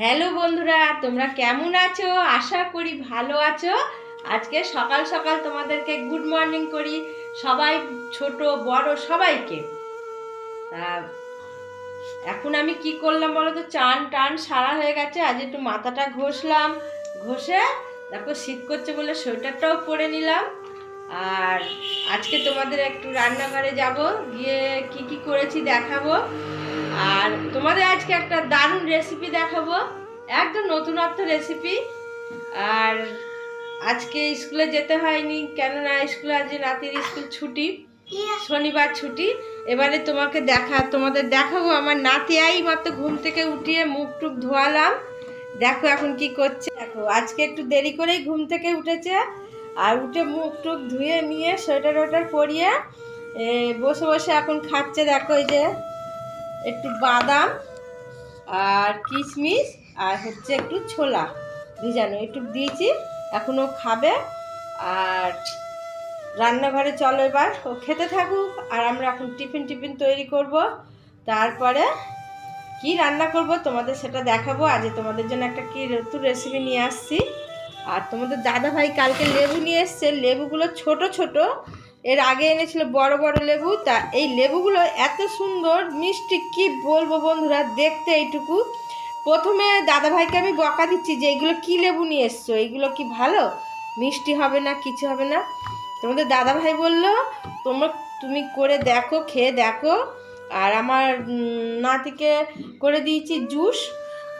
Hello বন্ধুরা, তোমরা কেমন আছো? আশা করি ভালো আছো। আজকে সকাল সকাল তোমাদেরকে গুড মর্নিং করি। সবাই, ছোট, বড়, সবাইকে। এখন আমি কি করলাম বলো তো চান টান সারা হয়ে গেছে, আজ একটু মাথাটা ঘষলাম। ঘষে, দেখো, শীত করছে বলে সোয়েটারটাও পরে নিলাম। আর আজকে তোমাদের একটু রান্নাঘরে যাব, গিয়ে কি কি করেছি দেখাবো। আর তোমাদের আজকে একটা দারুণ রেসিপি দেখাবো। একদম নতুনত্ব রেসিপি আর আজকে স্কুলে যেতে হয়নি, কেননা স্কুলে আজ নাতির স্কুল ছুটি। শনিবার ছুটি। এবারে তোমাকে দেখা, তোমাদের দেখাবো। আমার নাতি আই মাত্র ঘুম থেকে উঠিয়ে মুখ টুক ধোয়ালাম। দেখো এখন কি করছে। দেখো, আজকে একটু দেরি করেই ঘুম থেকে উঠেছে। আর উঠে মুখ টুক ধুয়ে নিয়ে সোয়েটার ওয়েটার পরিয়ে বসে বসে এখন খাচ্ছে। দেখো এই যে একটু বাদাম আর কিশমিশ আর হচ্ছে একটু ছোলা ভিজানো, একটু দিয়েছি, এখনও খাবে। আর রান্নাঘরে চলো এবার, ও খেতে থাকুক, আর আমরা এখন টিফিন টিফিন তৈরি করব। তারপরে কি রান্না করব তোমাদের সেটা দেখাবো। আজ তোমাদের জন্য একটা কি নতুন রেসিপি নিয়ে আসছি। আর তোমাদের দাদা ভাই কালকে লেবু নিয়ে এসছে, লেবুগুলো ছোট ছোট এর আগে এনেছিল বড় বড় লেবু, তা এই লেবুগুলো এত সুন্দর, মিষ্টি কি বলব বন্ধুরা, দেখতে এইটুকু। প্রথমে দাদা ভাইকে আমি বকা দিচ্ছি যে এইগুলো কি লেবু নিয়ে এসছো? এইগুলো কি ভালো? মিষ্টি হবে না, কিছু হবে না? তোমাদের দাদা ভাই বলল, তোমরা, তুমি করে দেখো, খেয়ে দেখো। আর আমার নাতিকে করে দিয়েছি জুস।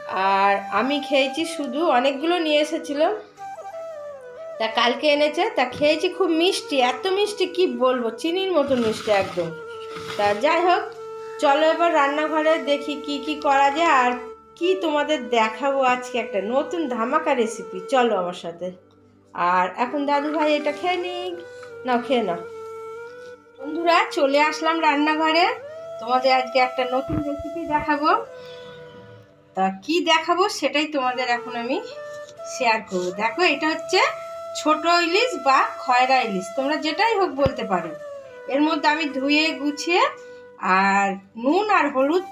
আর আমি খেয়েছি শুধু, অনেকগুলো নিয়ে এসেছিল। তা কালকে এনেছে, তা খেয়েছি খুব মিষ্টি, এত মিষ্টি কি বলব, চিনির মতো মিষ্টি একদম। তা যাই হোক, চলো এবার রান্নাঘরে দেখি কি কি করা যায় আর কি তোমাদের দেখাবো আজকে একটা নতুন ধামাকা রেসিপি চলো আমার সাথে। আর এখন দাদু ভাই এটা খেয়ে নিক। নাও, খেয়ে নাও। বন্ধুরা, চলে আসলাম রান্নাঘরে। তোমাদের আজকে একটা নতুন রেসিপি দেখাবো। তা কি দেখাবো সেটাই তোমাদের এখন আমি শেয়ার করব। দেখো, এটা হচ্ছে ছোট ইলিশ বা খয়রা ইলিশ, তোমরা যেটাই হোক বলতে পারো। এর মধ্যে আমি ধুয়ে, গুছিয়ে আর নুন আর হলুদ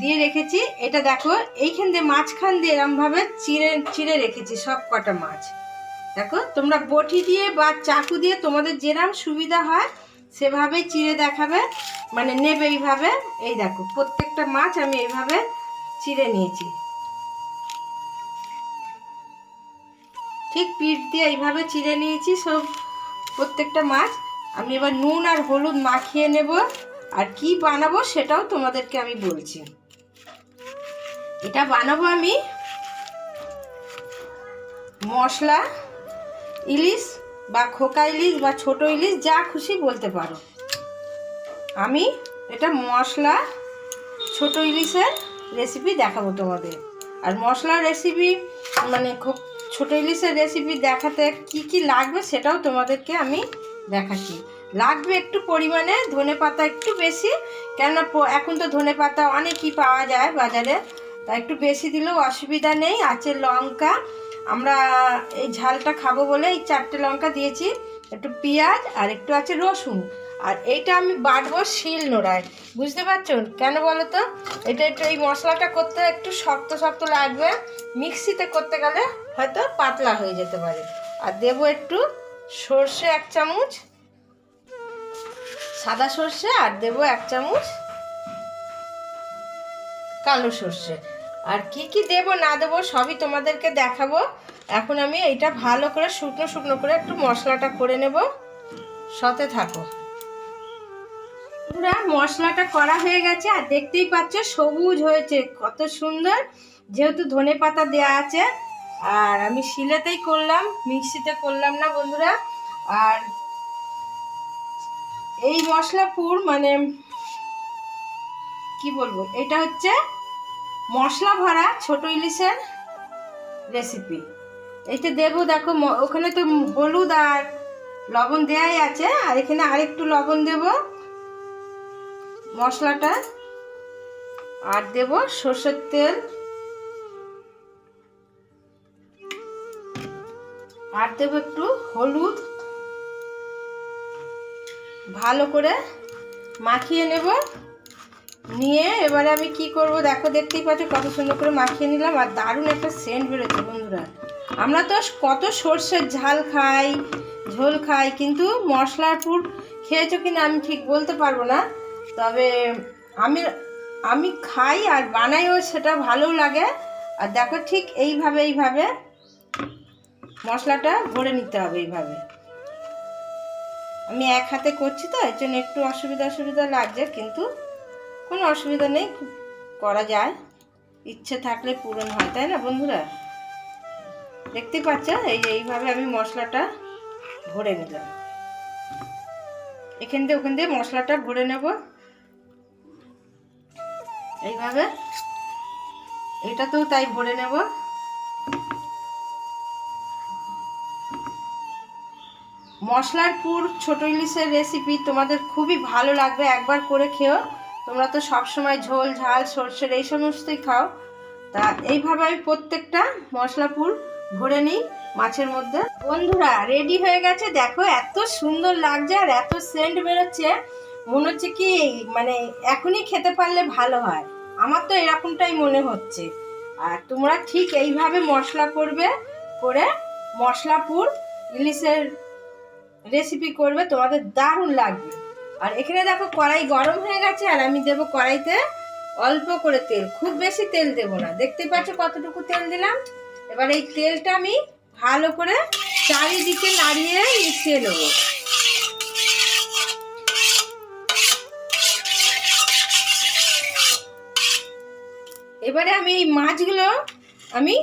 দিয়ে রেখেছি। এটা দেখো, এইখান দিয়ে মাঝখান দিয়ে এরমভাবে চিড়ে চিড়ে রেখেছি সব কটা মাছ। দেখো, তোমরা বটি দিয়ে বা চাকু দিয়ে তোমাদের যেরাম সুবিধা হয়, সেভাবেই চিড়ে দেখাবে। মানে নেবে এইভাবে। এই দেখো, প্রত্যেকটা মাছ আমি এইভাবে চিড়ে নিয়েছি। ঠিক পিঠ দিয়ে এইভাবে চিড়ে নিয়েছি সব প্রত্যেকটা মাছ। আমি এবার নুন আর হলুদ মাখিয়ে নেব আর কি বানাবো সেটাও তোমাদেরকে আমি বলছি। এটা বানাবো আমি মশলা, ইলিশ বা খোকা ইলিশ বা ছোট ইলিশ, যা খুশি বলতে পারো। আমি এটা মশলা, ছোট ইলিশের রেসিপি দেখাবো তোমাদের। আর মশলা রেসিপি মানে খুব ছোট ইলিশের রেসিপি দেখাতে কি কি লাগবে সেটাও তোমাদেরকে আমি দেখাচ্ছি। লাগবে একটু পরিমাণে, ধনে পাতা একটু বেশি, কেননা এখন তো ধনে পাতা অনেকই পাওয়া যায় বাজারে, তা একটু বেশি দিলেও অসুবিধা নেই। আছে লঙ্কা, আমরা এই ঝালটা খাব বলে এই চারটে লঙ্কা দিয়েছি, একটু পেঁয়াজ আর একটু আছে রসুন। আর এইটা আমি বাটবো শিল নোড়ায়। বুঝতে পারছ? কেন বলো তো এটা একটু এই মশলাটা করতে একটু শক্ত শক্ত লাগবে। মিক্সিতে করতে গেলে হয়তো পাতলা হয়ে যেতে পারে। আর দেবো একটু সর্ষে এক চামচ, সাদা সর্ষে, আর দেবো এক চামচ কালো সর্ষে। আর কি কি দেবো, না দেবো, সবই তোমাদেরকে দেখাবো। এখন আমি এইটা ভালো করে শুকনো শুকনো করে একটু মশলাটা করে নেব। সাথে থাকো। পুরা মশলাটা করা হয়ে গেছে আর দেখতেই পাচ্ছ সবুজ হয়েছে, কত সুন্দর। যেহেতু ধনে পাতা দেওয়া আছে, আর আমি শিলেতেই করলাম, মিক্সিতে করলাম না বন্ধুরা। আর এই মশলা পুর মানে কি বলব, এটা হচ্ছে মশলা ভরা ছোট ইলিশের রেসিপি এইটা দেবো, দেখো ওখানে তো হলুদ আর লবণ দেয়াই আছে, আর এখানে আরেকটু লবণ দেব। মশলাটা আর দেব সর্ষের তেল। আর দেবো একটু হলুদ। ভালো করে মাখিয়ে নেব। নিয়ে এবারে আমি কি করব? দেখো, দেখতেই পাচ্ছ কত সুন্দর করে মাখিয়ে নিলাম। আর দারুণ একটা সেন্ট বেরোচ্ছে বন্ধুরা। আমরা তো কত সর্ষের ঝাল খাই, ঝোল খাই, কিন্তু মশলার পুর খেয়েছো কিনা আমি ঠিক বলতে পারব না। তবে আমি আমি খাই আর বানাইও, সেটা ভালোও লাগে। আর দেখো ঠিক এইভাবে এইভাবে মশলাটা ভরে নিতে হবে এইভাবে। আমি এক হাতে করছি তো, এর জন্য একটু অসুবিধা অসুবিধা লাগছে, কিন্তু কোনো অসুবিধা নেই, করা যায়। ইচ্ছে থাকলে পূরণ হয়, তাই না বন্ধুরা? দেখতে পাচ্ছ? এই যে এইভাবে আমি মশলাটা ভরে নিলাম। এখান দিয়ে, ওখান দিয়ে মশলাটা ভরে নেব। এইভাবে। এটাতেও তাই ভরে নেব। মশলার পুর, ছোট ইলিশের রেসিপি তোমাদের খুবই ভালো লাগবে, একবার করে খেও। তোমরা তো সব সময় ঝোল, ঝাল সর্ষের এই সমস্তই খাও। তা এইভাবে আমি প্রত্যেকটা মশলা পুর ভরে নিই মাছের মধ্যে। বন্ধুরা রেডি হয়ে গেছে? দেখো, এত সুন্দর লাগছে আর এত সেন্ট বেরোচ্ছে। মনে হচ্ছে কি মানে এখনই খেতে পারলে ভালো হয়। আমার তো এরকমটাই মনে হচ্ছে। আর তোমরা ঠিক এইভাবে মশলা করবে, করে মশলা, পুর, ইলিশের রেসিপি করবে, তোমাদের দারুণ লাগবে। আর এখানে দেখো কড়াই গরম হয়ে গেছে, আর আমি দেবো কড়াইতে অল্প করে তেল, খুব বেশি তেল দেবো না। দেখতে পাচ্ছ কতটুকু তেল দিলাম? এবার এই তেলটা আমি ভালো করে চারিদিকে নাড়িয়ে মিশিয়ে নেব। এবারে আমি এই মাছগুলো আমি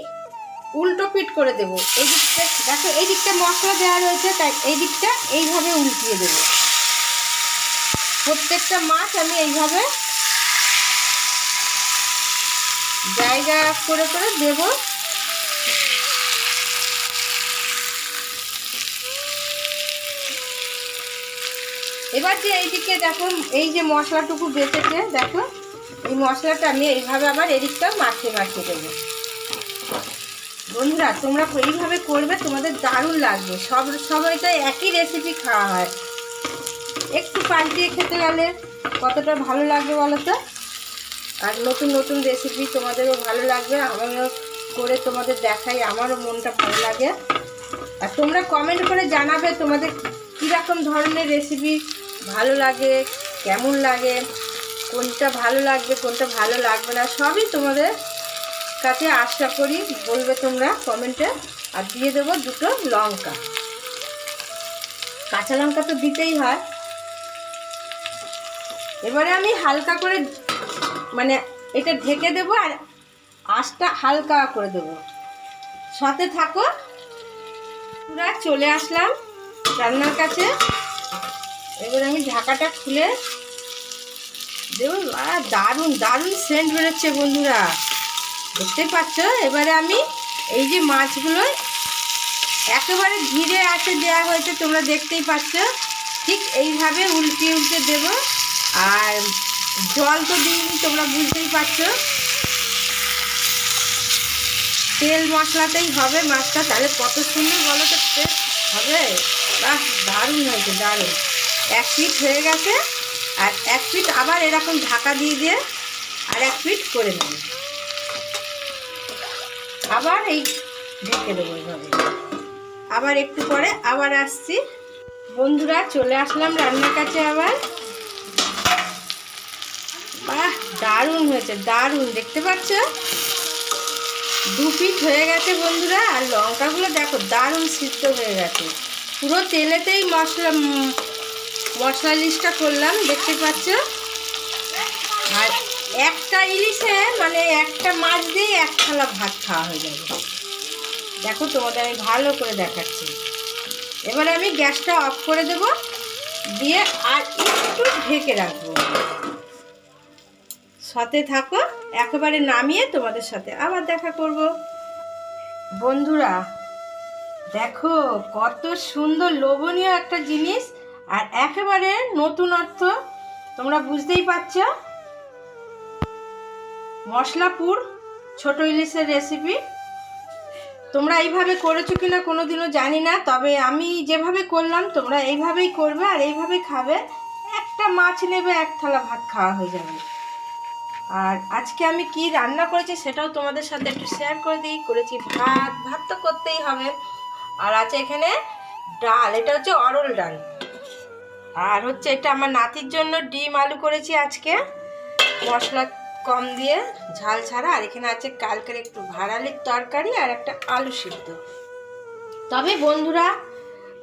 উল্টো পিট করে দেব। এই দিকটা, দেখো, এই দিকটা মশলা দেওয়া রয়েছে, তাই এই দিকটা এইভাবে উল্টিয়ে দেব। প্রত্যেকটা মাছ আমি এইভাবে জায়গা করে করে দেব। এবার যে এইদিকে দেখো, এই যে মশলাটুকু বেঁচেছে, দেখো। এই মশলাটা আমি এইভাবে আবার এদিকটা মাখিয়ে মাখিয়ে দেবো। বন্ধুরা, তোমরা এইভাবে করবে, তোমাদের দারুণ লাগবে। সব সময় একই রেসিপি খাওয়া হয়। একটু পাল্টিয়ে খেতে গেলে কতটা ভালো লাগবে বলো তো? আর নতুন নতুন রেসিপি তোমাদেরও ভালো লাগবে, আমিও করে তোমাদের দেখাই, আমারও মনটা ভালো লাগে। আর তোমরা কমেন্ট করে জানাবে তোমাদের কীরকম ধরনের রেসিপি ভালো লাগে, কেমন লাগে। কোনটা ভালো লাগবে, কোনটা ভালো লাগবে না, সবই তোমাদের কাছে আশা করি বলবে তোমরা কমেন্টে। আর দিয়ে দেবো দুটো লঙ্কা। কাঁচা লঙ্কা তো দিতেই হয়। এবারে আমি হালকা করে মানে এটা ঢেকে দেবো আর আঁচটা হালকা করে দেবো। সাথে থাকো। পুরা চলে আসলাম রান্নার কাছে। এবার আমি ঢাকাটা খুলে দেবো আহ, দারুণ দারুণ সেন্ট বেরোচ্ছে বন্ধুরা। দেখতে পাচ্ছ? এবারে আমি এই যে মাছগুলো একেবারে ধীরে আছে দেওয়া হয়েছে তোমরা দেখতেই পাচ্ছ। ঠিক এইভাবে উল্টে উল্টে দেব। আর জল তো দিইনি তোমরা বুঝতেই পারছ। তেল মশলাতেই হবে মাছটা তাহলে কত সুন্দর বলো তো টেস্ট হবে? বাহ দারুণ হয়েছে দারুণ। এক পিঠ হয়ে গেছে। আর এক পিঠ আবার এরকম ঢাকা দিয়ে দিয়ে আর এক পিঠ করে নেব। আবার এই ঢেকে দেবো এইভাবে আবার একটু পরে আবার আসছি। বন্ধুরা, চলে আসলাম রান্নার কাছে আবার। বাহ, দারুণ হয়েছে, দারুণ। দেখতে পাচ্ছ? দু পিঠ হয়ে গেছে বন্ধুরা, আর লঙ্কাগুলো দেখো দারুণ সিদ্ধ হয়ে গেছে। পুরো তেলেতেই মশলা মশলা ইলিশটা করলাম, দেখতে পাচ্ছ? আর একটা ইলিশে মানে একটা মাছ দিয়ে এক থালা ভাত খাওয়া হয়ে যাবে। দেখো তোমাদের আমি ভালো করে দেখাচ্ছি। এবারে আমি গ্যাসটা অফ করে দেব, দিয়ে আর একটু ঢেকে রাখব। সাথে থাকো, একেবারে নামিয়ে তোমাদের সাথে আবার দেখা করব। বন্ধুরা, দেখো কত সুন্দর লোভনীয় একটা জিনিস। আর একেবারে নতুন অর্থ তোমরা বুঝতেই পারছ। মশলাপুর ছোট ইলিশের রেসিপি তোমরা এইভাবে করেছ কিনা কোনোদিনও জানি না, তবে আমি যেভাবে করলাম, তোমরা এইভাবেই করবে আর এইভাবে খাবে। একটা মাছ নেবে, এক থালা ভাত খাওয়া হয়ে যাবে। আর আজকে আমি কি রান্না করেছি সেটাও তোমাদের সাথে একটু শেয়ার করে দিই। করেছি ভাত ভাত তো করতেই হবে। আর আছে এখানে ডাল, এটা হচ্ছে অরল ডাল। আর হচ্ছে এটা আমার নাতির জন্য ডিম আলু করেছি আজকে। মশলা কম দিয়ে, ঝাল ছাড়া। আর এখানে আছে কালকের একটু ভাড়ালির তরকারি আর একটা আলু সিদ্ধ। তবে বন্ধুরা,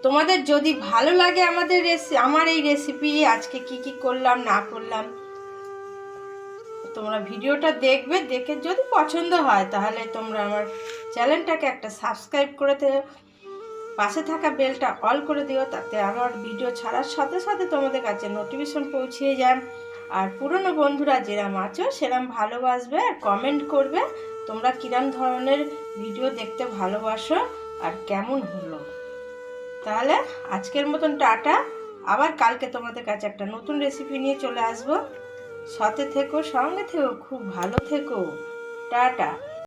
তোমাদের যদি ভালো লাগে আমাদের রেসি আমার এই রেসিপি আজকে কি কি করলাম, না করলাম, তোমরা ভিডিওটা দেখবে, দেখে যদি পছন্দ হয়, তাহলে তোমরা আমার চ্যানেলটাকে একটা সাবস্ক্রাইব করে পাশে থাকা বেলটা অল করে দিও, তাতে আমার ভিডিও ছাড়ার সাথে সাথে তোমাদের কাছে নোটিফিকেশন পৌঁছিয়ে যান আর পুরনো বন্ধুরা যেরাম আছো, সেরাম ভালোবাসবে আর কমেন্ট করবে, তোমরা কিরাম ধরনের ভিডিও দেখতে ভালোবাসো আর কেমন হলো। তাহলে আজকের মতন টাটা। আবার কালকে তোমাদের কাছে একটা নতুন রেসিপি নিয়ে চলে আসব। সাথে থেকো, সঙ্গে থেকো, খুব ভালো থেকো। টাটা।